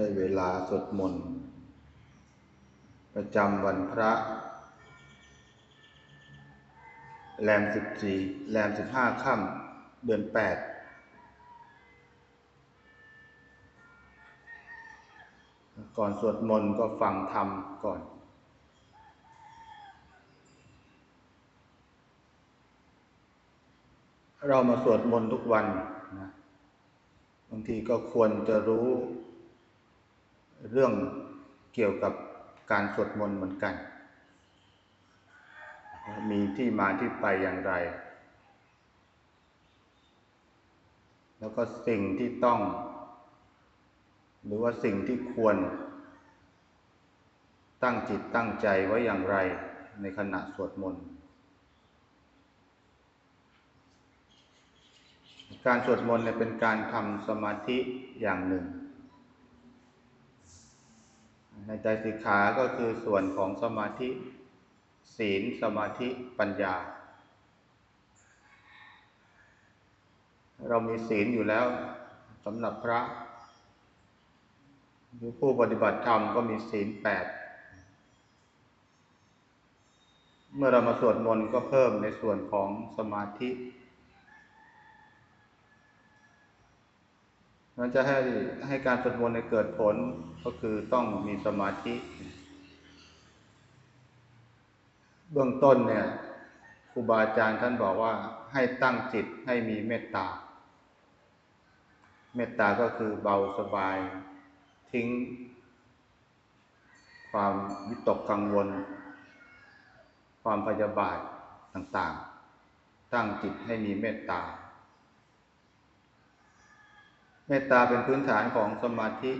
ได้เวลาสวดมนต์ประจำวันพระ แรมสิบสี่แรมสิบห้าค่ำเดือนแปดก่อนสวดมนต์ก็ฟังธรรมก่อนเรามาสวดมนต์ทุกวันนะ บางทีก็ควรจะรู้ เรื่องเกี่ยวกับการสวดมนต์เหมือนกัน มีที่มาที่ไปอย่างไร แล้วก็สิ่งที่ต้อง หรือว่าสิ่งที่ควร ตั้งจิตตั้งใจไว้อย่างไรในขณะสวดมนต์การสวดมนต์เนี่ยเป็นการทำสมาธิอย่างหนึ่ง ในใจสิกขาก็คือส่วนของสมาธิ ศีลสมาธิปัญญา เรามีศีลอยู่แล้วสำหรับพระหรือผู้ปฏิบัติธรรมก็มีศีลแปดเมื่อเรามาสวดมนต์ก็เพิ่มในส่วนของสมาธิ มันจะให้ให้การสวดมนต์เกิดผลก็คือต้องมีสมาธิ เบื้องต้นเนี่ยครูบาอาจารย์ท่านบอกว่าให้ตั้งจิตให้มีเมตตา เมตตาก็คือเบาสบายทิ้ง ความวิตกกังวล ความพยาบาทต่างๆ ตั้งจิตให้มีเมตตา เมตตาเป็นพื้นฐานของสมาธิ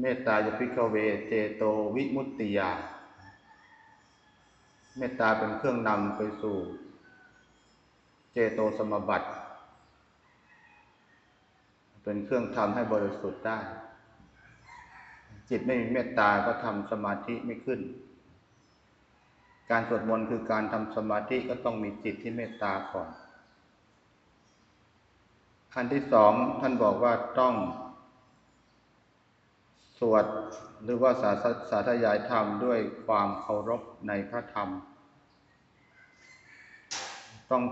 เมตตาจะพิกเวเจโตวิมุตติยา เมตตาเป็นเครื่องนำไปสู่ เจโตสมบัติ เป็นเครื่องทำให้บริสุทธิ์ได้ จิตไม่มีเมตตาก็ทำสมาธิไม่ขึ้น การสวดมนต์คือการทำสมาธิก็ต้องมีจิตที่เมตตาก่อน ขั้นที่สองท่านบอกว่าต้อง สวดหรือว่าสาสาธยายธรรมด้วยความเคารพในพระธรรม ต้อง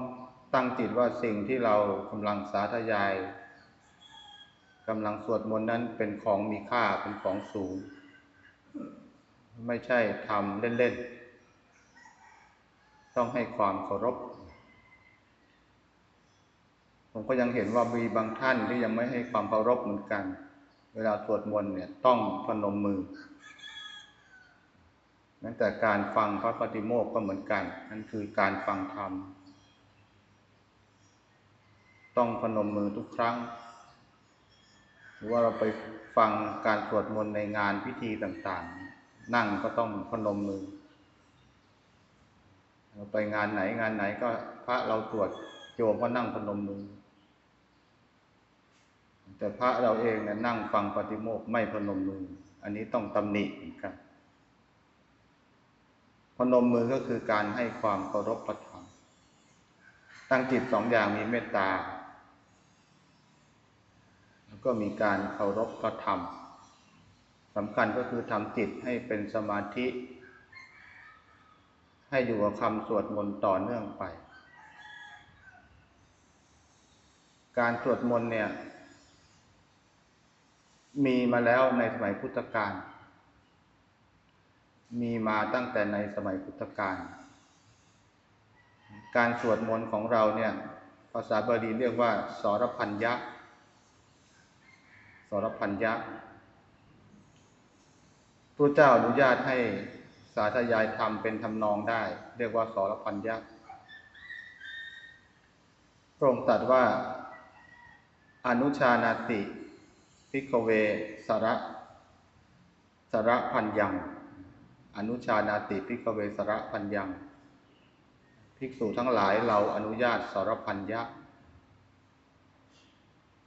ตั้งจิตว่าสิ่งที่เรากำลังสาธยายกำลังสวดมนต์นั้นเป็นของมีค่าเป็นของสูง ไม่ใช่ทำเล่น ๆ ต้องให้ความเคารพ ผมก็ยังเห็นว่ามีบางท่านที่ยังไม่ให้ความเคารพเหมือนกัน เวลาสวดมนต์เนี่ยต้องพนมมือแม้แต่การฟังพระปฏิโมกข์ก็เหมือนกัน นั่นคือการฟังธรรม ต้องพนมมือทุกครั้ง หรือว่าเราไปฟังการสวดมนต์ในงานพิธีต่างๆ นั่งก็ต้องพนมมือ เราไปงานไหนงานไหนก็พระเราตรวจโยมก็นั่งพนมมือ แต่พระเราเองเนี่ยนั่งฟังปฏิโมกข์ไม่พนมมือ อันนี้ต้องตำหนิเหมือนกันพนมมือก็คือการให้ความเคารพพระธรรมตั้งจิตสองอย่างมีเมตตา แล้วก็มีการเคารพพระธรรมสำคัญก็คือทำจิตให้เป็นสมาธิ ให้อยู่กับคำสวดมนต์ต่อเนื่องไป การสวดมนต์เนี่ย มีมาแล้วในสมัยพุทธกาล มีมาตั้งแต่ในสมัยพุทธกาล การสวดมนต์ของเราเนี่ย ภาษาบาลีเรียกว่า สรพัญญะ สรพัญญะพระเจ้าอนุญาตให้สาธยายธรรมเป็นทำนองได้ เรียกว่าสรพัญญะพระองค์ตรัสว่าอนุชานาติ พิกเวสระสระพันยัง อนุชานาติพิกเวสระพันยัง ภิกษุทั้งหลายเราอนุญาตสรพัญญะ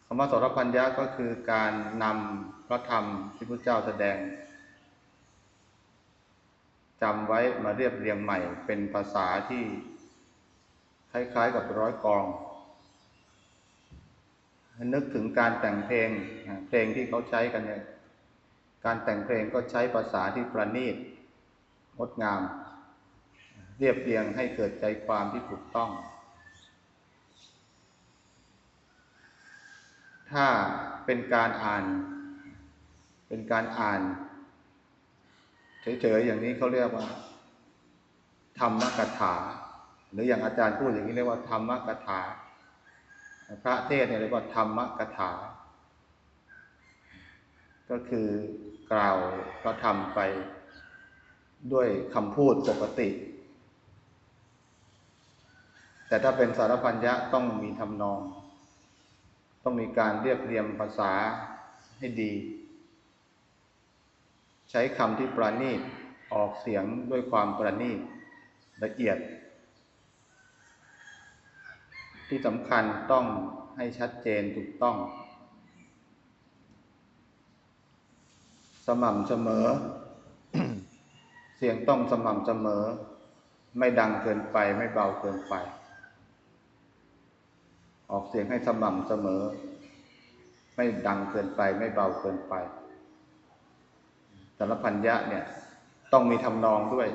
คำว่าสรพัญญะก็คือการนำพระธรรมที่พระเจ้าแสดงจำไว้มาเรียบเรียงใหม่เป็นภาษาที่คล้ายๆกับร้อยกอง นึกถึงการแต่งเพลงเพลงที่เขาใช้กันเนี่ยการแต่งเพลงก็ใช้ภาษาที่ประณีตงดงาม เรียบเรียงให้เกิดใจความที่ถูกต้อง ถ้าเป็นการอ่าน เป็นการอ่านเฉยๆอย่างนี้เขาเรียกว่าธรรมกถา หรืออย่างอาจารย์พูดอย่างนี้เรียกว่าธรรมกถา พระเทศเนี่ยเรียกว่าธรรมกถา ก็คือกล่าวพระธรรมไปด้วยคำพูดปกติ แต่ถ้าเป็นสารพันยะต้องมีทำนอง ต้องมีการเรียบเรียงภาษาให้ดี ใช้คำที่ประณีตออกเสียงด้วยความประณีตละเอียด ที่สำคัญต้องให้ชัดเจนถูกต้อง สม่ำเสมอ เสียงต้องสม่ำเสมอ ไม่ดังเกินไปไม่เบาเกินไป ออกเสียงให้สม่ำเสมอ ไม่ดังเกินไปไม่เบาเกินไปสารพันยะเนี่ยต้องมีทำนองด้วย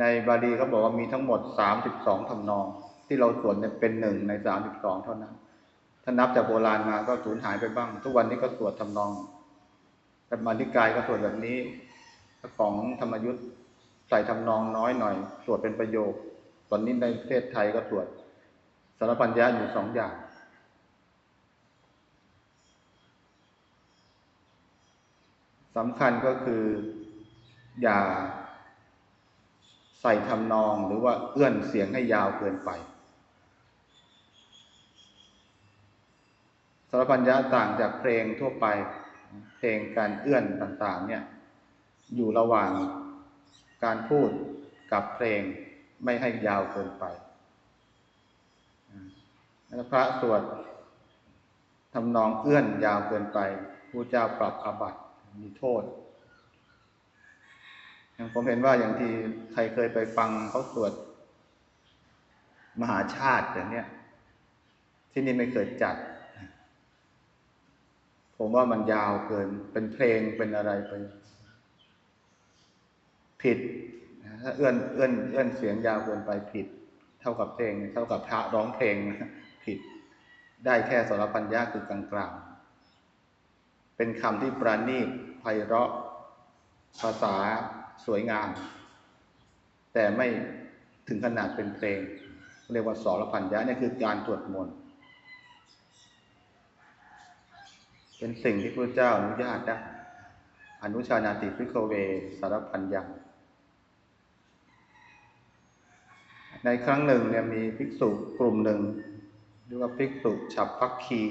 ในบาลีเขาบอกว่ามีทั้งหมดสามสิบสองทำนอง ที่เราสวดเนี่ยเป็นหนึ่งในสามสิบสองเท่านั้น ถ้านับจากโบราณมาก็สูญหายไปบ้าง ทุกวันนี้ก็สวดทำนองธรรมาธิกายก็สวดแบบนี้ของธรรมยุทธ์ใส่ทำนองน้อยหน่อย สวดเป็นประโยค ตอนนี้ในประเทศไทยก็สวดสารพันยะอยู่สองอย่างสำคัญก็คืออย่าใส่ทำนองหรือว่าเอื้อนเสียงให้ยาวเกินไป สารพันยะต่างจากเพลงทั่วไป เพลงการเอื้อนต่างๆเนี่ยอยู่ระหว่างการพูดกับเพลงไม่ให้ยาวเกินไปแล้วพระสวดทำนองเอื้อนยาวเกินไปผู้เจ้าปรับอาบัติมีโทษอย่างผมเห็นว่าอย่างที่ใครเคยไปฟังเขาสวดมหาชาติอย่างเนี้ยที่นี่ไม่เคยจัด ผมว่ามันยาวเกิน เป็นเพลงเป็นอะไรไป ผิดถ้าเอื้อนเอื้อนเอื้อนเสียงยาวเกินไปผิด เท่ากับเพลง เท่ากับพระร้องเพลงผิด ได้แค่สรพัญญาคือกลางๆเป็นคำที่ประณีตไพเราะ ภาษาสวยงาม แต่ไม่ถึงขนาดเป็นเพลง เรียกว่าสรพัญญาเนี่ยคือการตรวจมนต์ เป็นสิ่งที่พระเจ้าอนุญาตได้อนุชานาติพิกเวสารพันยังในครั้งหนึ่งเนี่ยมีภิกษุกลุ่มหนึ่งเรียกว่าภิกษุฉับพักคี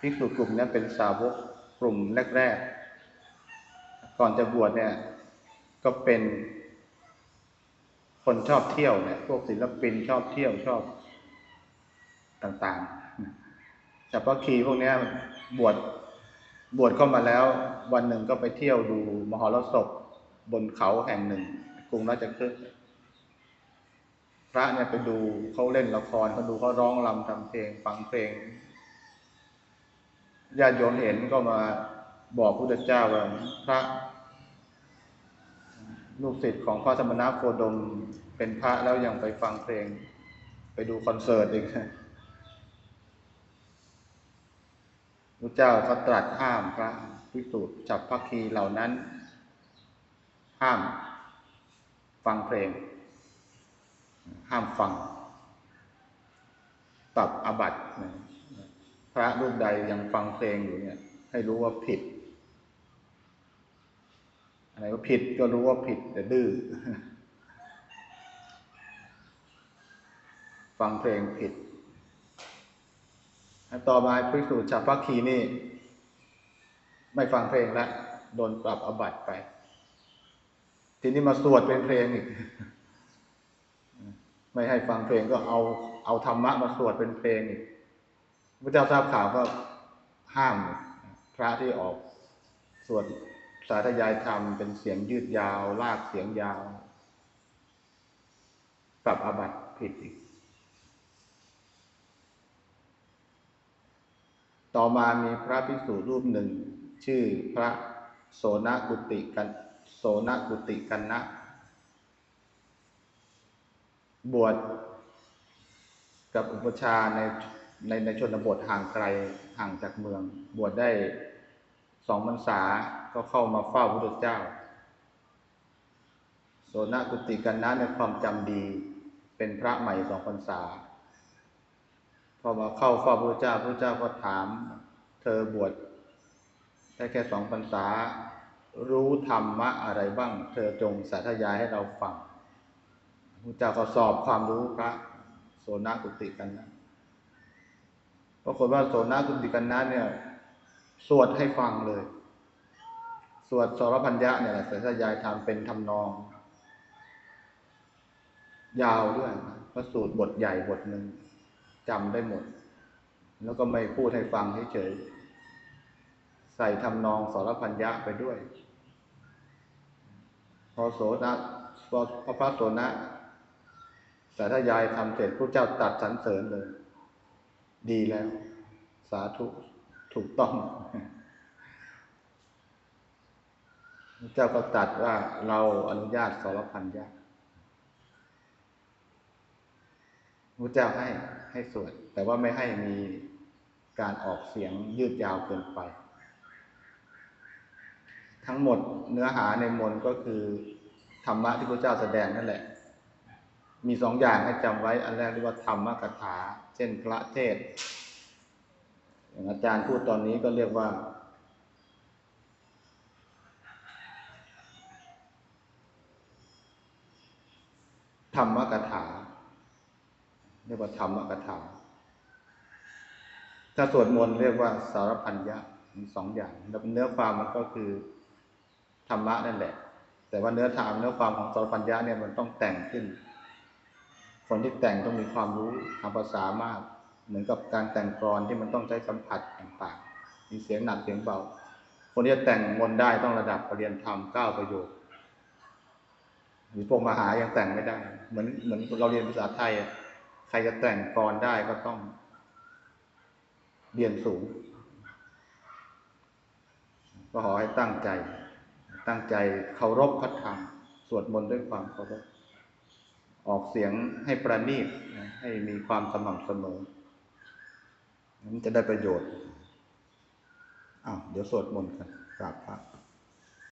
ภิกษุกลุ่มนี้เป็นสาวกกลุ่มแรกๆก่อนจะบวชเนี่ย ก็เป็นคนชอบเที่ยวเนี่ยพวกศิลปินชอบเที่ยวชอบต่างๆ ฉับพักคีพวกนี้บวชบวชเข้ามาแล้ว วันหนึ่งก็ไปเที่ยวดูมหรสพบนเขาแห่งหนึ่งกรุงราชคฤห์พระเนี่ยไปดูเขาเล่นละครเขาดูเขาร้องรำทำเพลง ฟังเพลงญาติโยมเห็นก็มาบอกพุทธเจ้าว่าพระลูกศิษย์ของพระสมณโคดมเป็นพระแล้วยังไปฟังเพลง ไปดูคอนเสิร์ตอีกพ ระเจ้าก็ตรัสห้ามพระภิกษุจับพักคีเหล่านั้น ห้ามฟังเพลง ห้ามฟังปรับอาบัตพระรูปใดยังฟังเพลงอยู่เนี่ย ให้รู้ว่าผิดอะไรว่าผิดก็รู้ว่าผิดแต่ดื้อฟังเพลงผิด ต่อมาภิกษุชาพักคีนี่ ไม่ฟังเพลงแล้วโดนปรับอบัตไป ทีนี้มาสวดเป็นเพลงอีก ไม่ให้ฟังเพลงก็เอาเอาธรรมะมาสวดเป็นเพลงอีกพระเจ้าทราบข่าวก็ห้ามพระที่ออกสวดสาธยายธรรมเป็นเสียงยืดยาว ลากเสียงยาว ปรับอบัตผิดอีก ต่อมามีพระภิกษุรูปหนึ่ง ชื่อพระโสนกุติกันโสนกุติกันนะ บวชกับอุปชาในในในชนบทห่างไกลห่างจากเมือง บวชได้สองพรรษาก็เข้ามาเฝ้าพระพุทธเจ้า โสนกุติกันนะในความจำดีเป็นพระใหม่สองพรรษา พอมาเข้าเฝ้าพระเจ้าพระเจ้าก็ถาม เธอบวชได้แค่สองพรรษา รู้ธรรมะอะไรบ้าง เธอจงสาธยายให้เราฟังพระเจ้าก็สอบความรู้พระโสนกุติกันนะปรากฏว่าโสนกุติกันนะเนี่ย สวดให้ฟังเลย สวดสรพัญญะเนี่ยแหละสาธยายทำเป็นทำนอง ยาวด้วยพระสูตรบทใหญ่บทหนึ่ง จำได้หมด แล้วก็ไม่พูดให้ฟังเฉยๆใส่ทำนองสรพัญญะไปด้วย พอโสนะพอพอพระโสนะแต่ถ้ายายทำเสร็จพระเจ้าตัดสรรเสริญเลย ดีแล้ว สาธุถูกต้องพระเจ้าก็ตัดว่าเราอนุญาตสรพัญญะพระเจ้าให้ ให้สวด แต่ว่าไม่ให้มีการออกเสียงยืดยาวเกินไป ทั้งหมดเนื้อหาในมนต์ก็คือธรรมะที่พระเจ้าแสดงนั่นแหละ มีสองอย่างให้จำไว้ อันแรกเรียกว่าธรรมกถา เช่นพระเทศ อย่างอาจารย์พูดตอนนี้ก็เรียกว่า ธรรมกถา เรียกว่าธรรมกถาถ้าสวดมนต์เรียกว่าสารพันยะมีสองอย่างแล้วเนื้อความมันก็คือธรรมะนั่นแหละ แต่ว่าเนื้อธรรมเนื้อความของสารพันยะเนี่ยมันต้องแต่งขึ้น คนที่แต่งต้องมีความรู้ทางภาษามาก เหมือนกับการแต่งกรอนที่มันต้องใช้สัมผัสต่างๆมีเสียงหนักเสียงเบา คนที่จะแต่งมนต์ได้ต้องระดับปรริญญาธรรมเก้าประโยคหรือพวกมหายังแต่งไม่ได้ เหมือนเหมือนเราเรียนภาษาไทยอะ ใครจะแต่งกรได้ก็ต้องเรียนสูง ก็ขอให้ตั้งใจ ตั้งใจเคารพพระธรรม สวดมนต์ด้วยความเคารพ ออกเสียงให้ประณีต ให้มีความสม่ำเสมอ มันจะได้ประโยชน์ อ้าว เดี๋ยวสวดมนต์กันกราบพระ